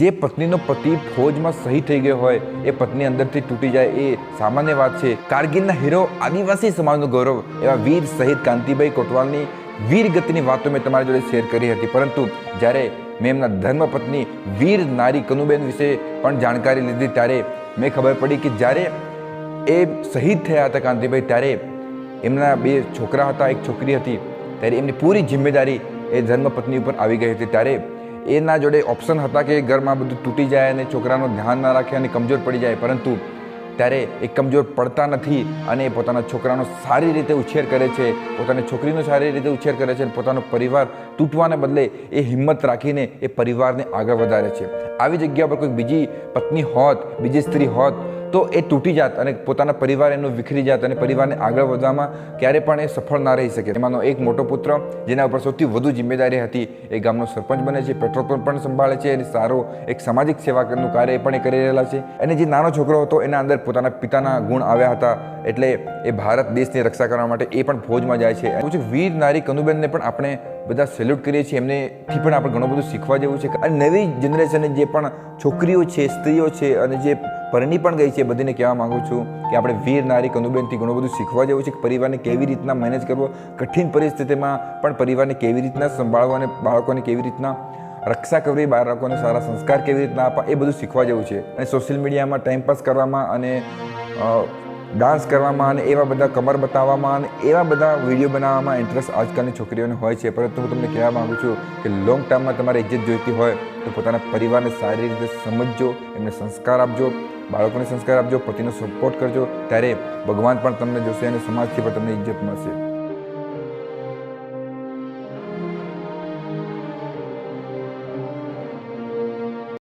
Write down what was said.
જે પત્નીનો પતિ ફોજમાં શહીદ થઈ ગયો હોય, એ પત્ની અંદરથી તૂટી જાય, એ સામાન્ય વાત છે. કારગિલના હીરો આદિવાસી સમાજનું ગૌરવ, એવા વીર શહીદ કાંતિભાઈ કોટવાલની વીર ગતિની વાતો મેં તમારી જોડે શેર કરી હતી. પરંતુ જ્યારે મેં એમના ધર્મપત્ની વીર નારી કનુબેન વિશે પણ જાણકારી લીધી, ત્યારે મેં ખબર પડી કે જ્યારે એ શહીદ થયા હતા કાંતિભાઈ, ત્યારે એમના બે છોકરા હતા, એક છોકરી હતી, ત્યારે એમની પૂરી જિમ્મેદારી એ ધર્મપત્ની ઉપર આવી ગઈ હતી. ત્યારે એના જોડે ઓપ્શન હતા કે ઘરમાં બધું તૂટી જાય અને છોકરાનું ધ્યાન ના રાખે અને કમજોર પડી જાય, પરંતુ ત્યારે એ કમજોર પડતા નથી અને પોતાના છોકરાનો સારી રીતે ઉછેર કરે છે, પોતાની છોકરીનો સારી રીતે ઉછેર કરે છે અને પોતાનો પરિવાર તૂટવાને બદલે એ હિંમત રાખીને એ પરિવારને આગળ વધારે છે. આવી જગ્યા પર કોઈ બીજી પત્ની હોત, બીજી સ્ત્રી હોત તો એ તૂટી જાત અને પોતાના પરિવાર એનો વિખરી જાત અને પરિવારને આગળ વધવામાં ક્યારે પણ એ સફળ ના રહી શકે. એમાંનો એક મોટો પુત્ર, જેના ઉપર સૌથી વધુ જિમ્મેદારી હતી, એ ગામનો સરપંચ બને છે, પેટ્રોલ પંપ પણ સંભાળે છે અને સારો એક સામાજિક સેવાનું કાર્ય પણ એ કરી રહેલા છે. અને જે નાનો છોકરો હતો, એના અંદર પોતાના પિતાના ગુણ આવ્યા હતા, એટલે એ ભારત દેશની રક્ષા કરવા માટે એ પણ ફૌજમાં જાય છે. છે, વીર નારી કનુબેનને પણ આપણે બધા સેલ્યુટ કરીએ છીએ. એમનેથી પણ આપણે ઘણું બધું શીખવા જેવું છે. અને નવી જનરેશનને જે પણ છોકરીઓ છે, સ્ત્રીઓ છે અને જે પરણી પણ ગઈ છે. બધીને કહેવા માગું છું કે આપણે વીર, નારી કનુબેનથી ઘણું બધું શીખવા જેવું છે કે પરિવારને કેવી રીતના મેનેજ કરવો? કઠિન પરિસ્થિતિમાં પણ પરિવારને કેવી રીતના સંભાળવા અને બાળકોને કેવી રીતના રક્ષા કરવી, બાળકોને સારા સંસ્કાર કેવી રીતના આપવા, એ બધું શીખવા જેવું છે. અને સોશિયલ મીડિયામાં ટાઈમપાસ કરવામાં અને ડાન્સ કરવામાં અને એવા બધા કમર બતાવવામાં અને એવા બધા વીડિયો બનાવવામાં ઇન્ટરેસ્ટ આજકાલની છોકરીઓને હોય છે. પરંતુ હું તમને કહેવા માગું છું કે લોંગ ટર્મમાં તમારે ઇજ્જત જોઈતી હોય તો પોતાના પરિવારને સારી રીતે સમજજો, એમને સંસ્કાર આપજો, બાળકોને સંસ્કાર આપજો, પતિનો સપોર્ટ કરજો. ત્યારે ભગવાન પણ તમને જોશે અને સમાજથી પણ તમને ઇજ્જત મળશે.